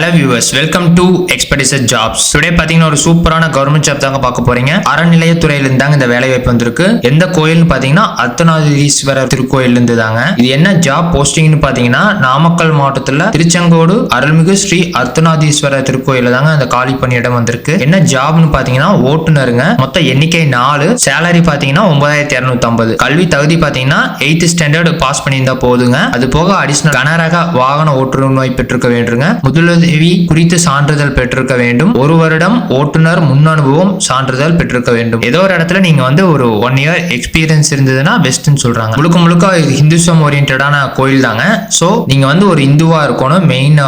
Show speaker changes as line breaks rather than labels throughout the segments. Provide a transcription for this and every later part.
Hello viewers welcome to expediter jobs today பாத்தீங்கன்னா ஒரு சூப்பரான கவர்மெண்ட் ஜாப் தாங்க பார்க்க போறீங்க. அறநிலையத்துறையில தாங்க இந்த வேலை வாய்ப்பு வந்திருக்கு. எந்த கோயில்னு பாத்தீங்கன்னா அர்த்தநாதீஸ்வரர் திருக்கோயில்ல இருந்து தாங்க. இது என்ன ஜாப் போஸ்டிங்னு பாத்தீங்கன்னா நாமக்கல் மாவட்டத்துல திருச்செங்கோடு அருள்மிகு ஸ்ரீ அர்த்தநாதீஸ்வரர் திருக்கோயில தாங்க அந்த காலி பணியிடம் வந்திருக்கு. என்ன ஜாப்னு பாத்தீங்கன்னா ஓட்டுநருங்க. மொத்த எண்ணிக்கை நாலு. சேலரி பாத்தீங்கன்னா ஒன்பதாயிரத்தி இருநூத்தி ஐம்பது கல்வி தகுதி பாத்தீங்கன்னா எயித்து ஸ்டாண்டர்ட் பாஸ் பண்ணியிருந்தா போதுங்க. அது போக அடிஷனல் கனரக வாகன ஓட்டுநர் பெற்றிருக்க வேண்டுங்க. முதலுதவி குறித்து சான்றிதழ் பெற்றிருக்க வேண்டும். ஒரு வருடம் ஓட்டுநர் முன் அனுபவம் சான்றிதழ் பெற்றிருக்க வேண்டும். ஏதோ ஒரு இடத்துல நீங்க வந்து ஒரு ஒன் இயர் எக்ஸ்பீரியன்ஸ் இருந்ததுன்னா பெஸ்ட்னு சொல்றாங்க. முழுக்க முழுக்க ஹிந்துசம் ஓரியன்டான கோயில் தாங்க. சோ நீங்க வந்து ஒரு இந்துவா இருக்கணும் மெயின்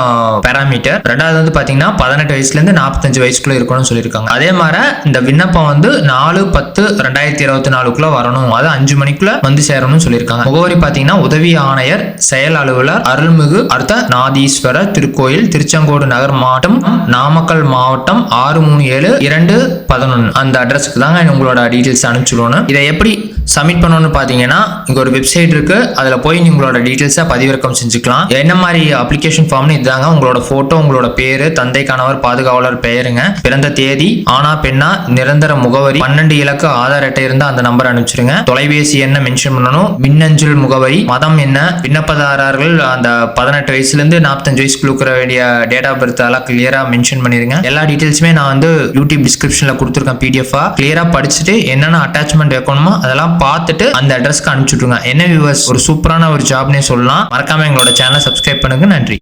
பேராமீட்டர் ரெண்டாவது வந்து பாத்தீங்கன்னா பதினெட்டு வயசுல இருந்து நாற்பத்தஞ்சு வயசுக்குள்ள இருக்கணும்னு சொல்லியிருக்காங்க. அதே மாதிரி இந்த விண்ணப்பம் வந்து நாலு பத்து ரெண்டாயிரத்தி இருபத்தி நாலுக்குள்ள வரணும். அது அஞ்சு மணிக்குள்ள வந்து சேரணும்னு சொல்லியிருக்காங்க. முகவரி பாத்தீங்கன்னா உதவி ஆணையர் செயல் அலுவலர் அருள்மிகு அர்த்த நாதீஸ்வரர் திருக்கோயில் திருச்செங்கோடு நகர் மாவட்டம் நாமக்கல் மாவட்டம் ஆறு மூணு ஏழு இரண்டு பதினொன்று அந்த அட்ரஸ்க்கு தாங்க உங்களோட டீட்டெயில்ஸ் அனுப்பிச்சுடணும் இதை எப்படி சப்மிட் பண்ணணும்னு பார்த்தீங்கன்னா இங்கே ஒரு வெப்சைட் இருக்கு. அதில் போய் உங்களோட டீட்டெயில்ஸை பதிவிறக்கம் செஞ்சுக்கலாம். என்ன மாதிரி அப்ளிகேஷன் ஃபார்ம்னு இதுதாங்க உங்களோட ஃபோட்டோ உங்களோட பேரு தந்தை கணவர் பாதுகாவலர் பெயருங்க. பிறந்த தேதி ஆனா பெண்ணா நிரந்தர முகவரி பன்னெண்டு இலக்கு ஆதார் அட்டை இருந்தால் அந்த நம்பர் அனுப்பிச்சிருங்க. தொலைபேசி என்ன மென்ஷன் பண்ணணும். மின்னஞ்சல் முகவரி மதம் என்ன விண்ணப்பதாரர்கள் அந்த பதினெட்டு வயசுலேருந்து நாற்பத்தஞ்சு வயசுக்கு இருக்கிற வேண்டிய டேட் ஆஃப் பர்த் எல்லாம் கிளியராக மென்ஷன் பண்ணிருங்க. எல்லா டீட்டெயில்ஸுமே நான் வந்து யூடியூப் டிஸ்கிரிப்ஷனில் கொடுத்துருக்கேன் பிடிஎஃபாக கிளியராக படிச்சுட்டு என்னென்ன அட்டாச்மெண்ட் வைக்கணுமோ அதெல்லாம் பார்த்துட்டு அந்த அட்ரஸ்க்கு அனுப்பிச்சுட்ருங்க. என்ன வியூவர்ஸ் ஒரு சூப்பரான ஒரு ஜாப்னே சொல்லலாம். மறக்காம எங்களோட சேனலை சப்ஸ்கிரைப் பண்ணுங்க. நன்றி.